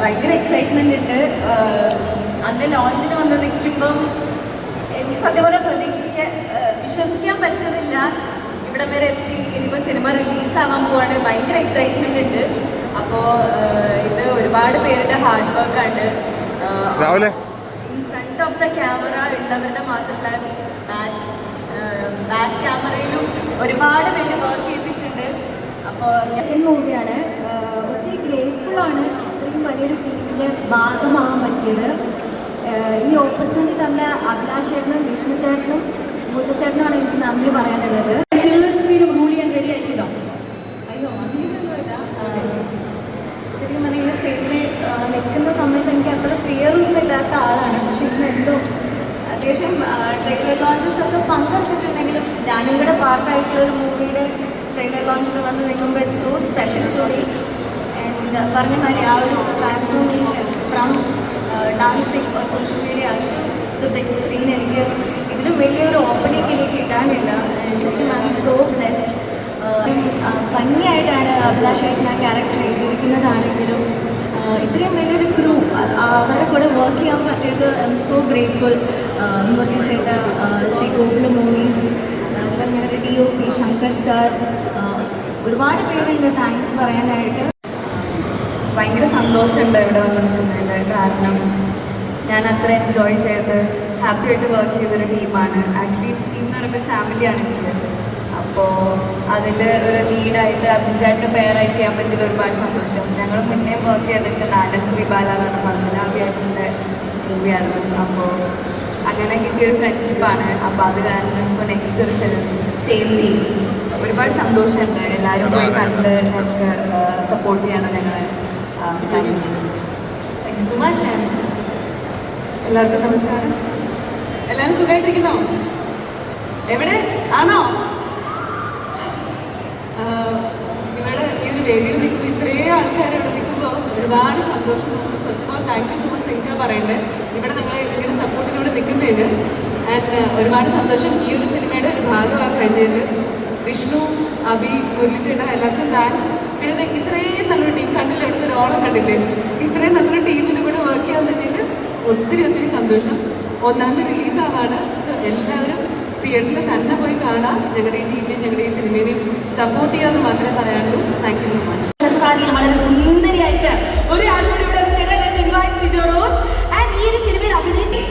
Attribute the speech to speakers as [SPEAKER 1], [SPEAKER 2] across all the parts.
[SPEAKER 1] ഭയങ്കര എക്സൈറ്റ്മെന്റ് ഉണ്ട്. അന്ന് ലോഞ്ചിന് വന്ന് നിൽക്കുമ്പം എനിക്ക് സത്യം പറഞ്ഞാൽ പ്രതീക്ഷിക്കാൻ വിശ്വസിക്കാൻ പറ്റുന്നില്ല ഇവിടെ വരെ എത്തി ഇനിയിപ്പോൾ സിനിമ റിലീസാവാൻ പോവാണ്. ഭയങ്കര എക്സൈറ്റ്മെന്റ് ഉണ്ട്. അപ്പോൾ ഇത് ഒരുപാട് പേരുടെ ഹാർഡ് വർക്കാണ്
[SPEAKER 2] രാവിലെ?
[SPEAKER 1] In front of the camera ഉള്ളവരുടെ മാത്രമല്ല ബാക്ക് ബാക്ക് ക്യാമറയിലും ഒരുപാട് പേര് വർക്ക് ചെയ്തിട്ടുണ്ട്. അപ്പോൾ
[SPEAKER 3] ഞാൻ മൂവിയാണ് ഒത്തിരി ഗ്രേറ്റ്ഫുൾ ആണ് ഇത്രയും വലിയൊരു ടീമിന്റെ ഭാഗമാകാൻ പറ്റിയത്. ഈ ഓപ്പർച്യൂണിറ്റി തന്ന അഭിലാഷ് ചേട്ടനും വിഷ്ണു ചേട്ടനും മുല്ലച്ചേട്ടനാണ് എനിക്ക് നന്ദി പറയാനുള്ളത്.
[SPEAKER 4] സിൽവർ സ്ക്രീൻ റൂൾ ചെയ്യാൻ റെഡി ആയിട്ടുണ്ടോ?
[SPEAKER 3] അയ്യോ അങ്ങനെയൊന്നുമില്ല ശരിക്കും പറഞ്ഞാൽ ഇങ്ങനെ സ്റ്റേജിൽ നിൽക്കുന്ന സമയത്ത് എനിക്ക് അത്ര ഫിയർ ഒന്നും ഇല്ലാത്ത ആളാണ്. പക്ഷെ ഇന്ന് എന്തോ അത്യാവശ്യം ട്രെയിലർ ലോഞ്ചസ് ഒക്കെ പങ്കെടുത്തിട്ടുണ്ടെങ്കിലും ഞാനും കൂടെ പാർട്ടായിട്ടുള്ള ഒരു മൂവിയുടെ ട്രെയിലർ ലോഞ്ചിൽ വന്ന് നിൽക്കുമ്പോൾ ഇറ്റ്സ് സോ സ്പെഷ്യൽ ഫോർ പറഞ്ഞ മാതിരി ആ ഒരു transformation from dancing social media to the big screen എനിക്ക് ഇതിലും വലിയൊരു ഓപ്പണിംഗ് എനിക്ക് കിട്ടാനില്ല. ശരിക്കും ഐ എം സോ ബ്ലെസ്ഡ് ഭംഗിയായിട്ടാണ് അഭിലാഷായിട്ട് ആ ക്യാരക്ടർ എഴുതിയിരിക്കുന്നതാണെങ്കിലും ആ, ഇത്രയും വലിയൊരു ക്രൂ അവരുടെ കൂടെ വർക്ക് ചെയ്യാൻ പറ്റിയത് I M so grateful Murali ചെയ്ത ശ്രീ ഗോകുല മൂവീസ് അതുപോലെ ഞങ്ങളുടെ D O P Shankar sir ഒരുപാട് പേരുണ്ട് താങ്ക്സ് പറയാനായിട്ട്
[SPEAKER 1] ഭയങ്കര സന്തോഷമുണ്ട് ഇവിടെ വന്ന് നിൽക്കുന്നതിൽ കാരണം. ഞാൻ അത്ര എൻജോയ് ചെയ്ത് ഹാപ്പി ആയിട്ട് വർക്ക് ചെയ്തൊരു ടീമാണ് ആക്ച്വലി ടീം എന്ന് പറയുമ്പോൾ ഫാമിലിയാണ് എനിക്ക് അപ്പോൾ അതിൽ ഒരു ലീഡായിട്ട് അർജുൻചാട്ടിന്റെ പെയറായി ചെയ്യാൻ പറ്റിയ ഒരുപാട് സന്തോഷം. ഞങ്ങൾ മുന്നേ വർക്ക് ചെയ്തിട്ടുണ്ട് ആനന്ദ് ശ്രീബാല എന്നാണ് പത്മനാഭിയായിട്ടിന്റെ മൂവിയായിരുന്നു അപ്പോൾ അങ്ങനെ കിട്ടിയൊരു ഫ്രണ്ട്ഷിപ്പാണ് അപ്പോൾ അത് കാരണം ഇപ്പോൾ നെക്സ്റ്റ് ഒരു ഫിലിം സെയിം ലീഗ് ഒരുപാട് സന്തോഷമുണ്ട്. എല്ലാവരും പോയി കണ്ട് ഞങ്ങൾക്ക് സപ്പോർട്ട് ചെയ്യണം ഞങ്ങളെ. Thank you
[SPEAKER 4] thank you so much എല്ലാവർക്കും നമസ്കാരം. എല്ലാവരും സുഖമായിട്ടിരിക്കുന്നോ? എവിടെ? ആണോ? ഇവിടെ ഈ ഒരു വേദിയിൽ നിൽക്കുമ്പോൾ ഇത്രയും ആൾക്കാരോട് നിൽക്കുമ്പോൾ ഒരുപാട് സന്തോഷം. First of all thank you so much നിങ്ങൾക്ക് പറയുന്നത്. ഇവിടെ നിങ്ങളെ ഇങ്ങനെ സപ്പോർട്ടിലൂടെ നിൽക്കുന്നതിന് ആൻഡ് ഒരുപാട് സന്തോഷം. ഈ ഒരു സിനിമയുടെ ഒരു ഭാഗമാണ് കഴിഞ്ഞത്. വിഷ്ണു അഭി മുരളിച്ചേട്ട എല്ലാവർക്കും താങ്ക്സ് പിന്നെ ഇത്രയും നല്ലൊരു ടീം കണ്ടില്ല ഓളം കണ്ടില്ലേ? ഇത്രയും നല്ലൊരു ടീമിന്റെ കൂടെ വർക്ക് ചെയ്യാൻ പറ്റിയത് ഒത്തിരി ഒത്തിരി സന്തോഷം. ഒന്നാമത് റിലീസാവാണ് സോ എല്ലാവരും തിയേറ്ററിൽ തന്നെ പോയി കാണാം. ഞങ്ങളുടെ ഈ ടീമിനെയും ഞങ്ങളുടെ ഈ സിനിമേനെയും സപ്പോർട്ട് ചെയ്യാമെന്ന് മാത്രമേ പറയാനുള്ളൂ. താങ്ക് യു സോ മച്ച്
[SPEAKER 5] വളരെ സുന്ദരിയായിട്ട് ഒരു ആളിനോട് ഇവിടെ എത്തിയിട്ട് let's invite Sijo Rose. And ഈ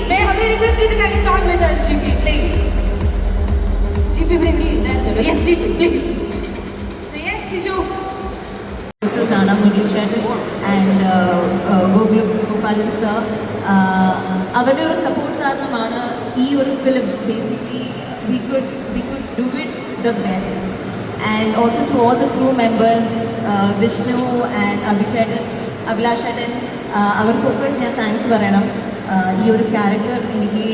[SPEAKER 5] may I humbly request
[SPEAKER 6] This is Anna Murli and uh, uh, Gopalan sir. Uh, അവരുടെ ഒരു സപ്പോർട്ട് കാരണമാണ് ഈ ഒരു film basically we could we could do it the best and also to all the crew members Vishnu and അഭിചേട്ടൻ അഭിലാഷേട്ടൻ അവർക്കൊക്കെ ഞാൻ thanks പറയണം. Uh, ഈ ഒരു ക്യാരക്ടർ എനിക്ക്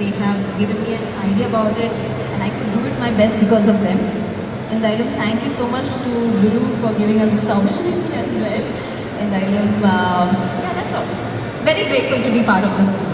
[SPEAKER 6] they have given me idea about it and I could do it my best because of it And I thank you so much to Guru for giving us this opportunity as well. And I am, um, uh, yeah, that's all. Very grateful to be part of this.